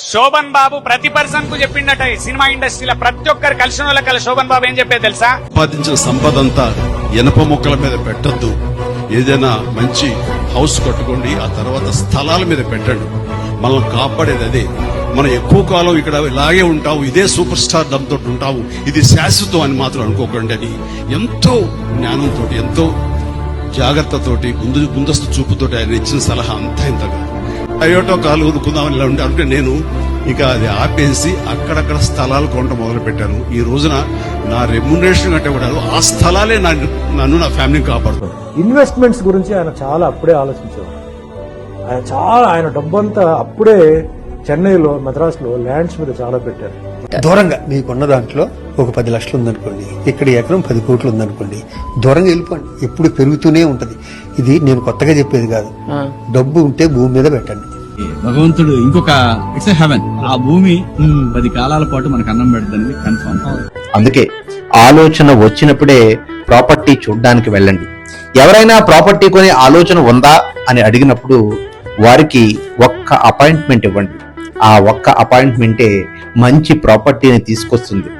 శోభన్ బాబు ప్రతి పర్సన్కు చెప్పిండట సినిమా ఇండస్ట్రీలో. ప్రతి ఒక్కరు కలిసిన వాళ్ళకి శోభన్ బాబు ఏం చెప్పే తెలుసా? సంపాదించిన సంపద అంతా ఇనప మొక్కల మీద పెట్టద్దు. ఏదైనా మంచి హౌస్ కట్టుకోండి ఆ తర్వాత స్థలాల మీద పెట్టండి. మనల్ని కాపాడేది అదే. మనం ఎక్కువ కాలం ఇక్కడ ఇలాగే ఉంటావు ఇదే సూపర్ స్టార్ దమ్తో ఉంటావు. ఇది శాశ్వతం అని మాత్రం అనుకోకండి అని ఎంతో జ్ఞానంతో ఎంతో జాగ్రత్తతోటి ముందు ముందస్తు చూపుతోటి ఆయన ఇచ్చిన సలహా అంతా ఇంతగా. అయోటో కాలు ఊదుకుందామని ఇలా ఉంటే అంటే నేను ఇక అది ఆపేసి అక్కడక్కడ స్థలాలు కొనడం మొదలు పెట్టాను ఈ రోజున నా రెమ్యునరేషన్ కంటే కూడా ఆ స్థలాలే నన్ను నన్ను నా ఫ్యామిలీని కాపాడుతాను ఇన్వెస్ట్మెంట్స్ గురించి ఆయన చాలా అప్పుడే ఆలోచించేవారు. ఆయన చాలా ఆయన డబ్బంతా అప్పుడే చెన్నైలో మద్రాసులో ల్యాండ్స్ మీద చాలా పెట్టారు. దూరంగా మీకున్న దాంట్లో ఒక పది లక్షలు ఉందనుకోండి ఇక్కడ ఎకరం పది కోట్లు ఉందనుకోండి దూరంగా వెళ్ళిపోండి. ఎప్పుడు పెరుగుతూనే ఉంటది. ఇది నేను కొత్తగా చెప్పేది కాదు. డబ్బు ఉంటే భూమి మీద పెట్టండి. భగవంతుడు ఇంకొక ఇట్స్ హెవెన్ ఆ భూమి పది కాలాల పాటు మనకు అన్నం పెడుతుంది కన్ఫర్మ్ అందుకే ఆలోచన వచ్చినప్పుడే ప్రాపర్టీ చూడడానికి వెళ్ళండి. ఎవరైనా ప్రాపర్టీ కొనే ఆలోచన ఉందా అని అడిగినప్పుడు వారికి ఒక్క అపాయింట్మెంట్ ఇవ్వండి. ఆ ఒక్క అపాయింట్మెంటే మంచి ప్రాపర్టీని తీసుకొస్తుంది.